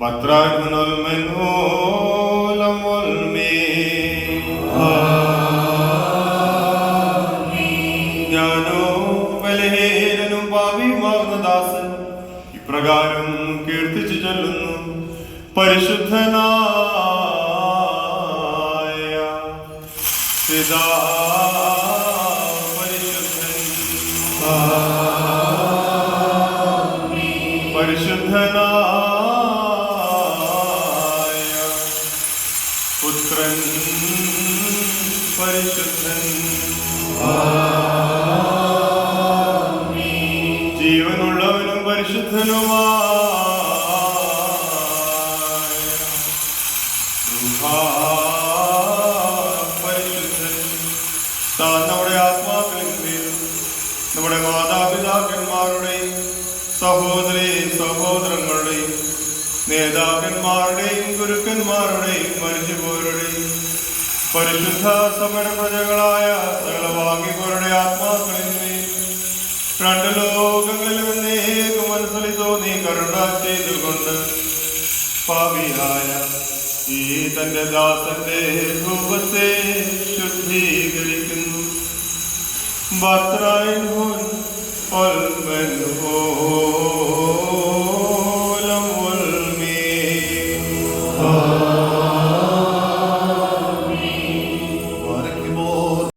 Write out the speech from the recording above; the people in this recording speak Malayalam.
واتركنا المنهول الملمين ഞാനും ബലഹീനനും പാപിയുമാർന്ന ദാസൻ ഇപ്രകാരം കീർത്തിച്ചു ചൊല്ലുന്നു. പരിശുദ്ധനായ പിതാ പുത്രൻ പരിശുദ്ധൻ. ജീവനുള്ളവനും താൻ നമ്മുടെ ആത്മാക്കളിന്മേലും നമ്മുടെ മാതാപിതാക്കന്മാരുടെയും സഹോദരി സഹോദരങ്ങളുടെയും നേതാക്കന്മാരുടെയും ഗുരുക്കന്മാരുടെയും മരിച്ചുപോരുടെയും പരിശുദ്ധ സമര പ്രജകളായ സകല വാങ്ങിപ്പോരുടെ ആത്മാക്കളിന്മേൽ രണ്ട് ലോകങ്ങളിലും എന്നേക്ക് മനസ്സിൽ തോന്നി കരുണ ചെയ്തുകൊണ്ട് പാപിയായ ഈ തന്റെ ദാസന്റെ രൂപത്തെ ശുദ്ധീകരിക്കുന്നു. ഭദ്രായൻ ഹോൻ ഒൽമൻ ഹോ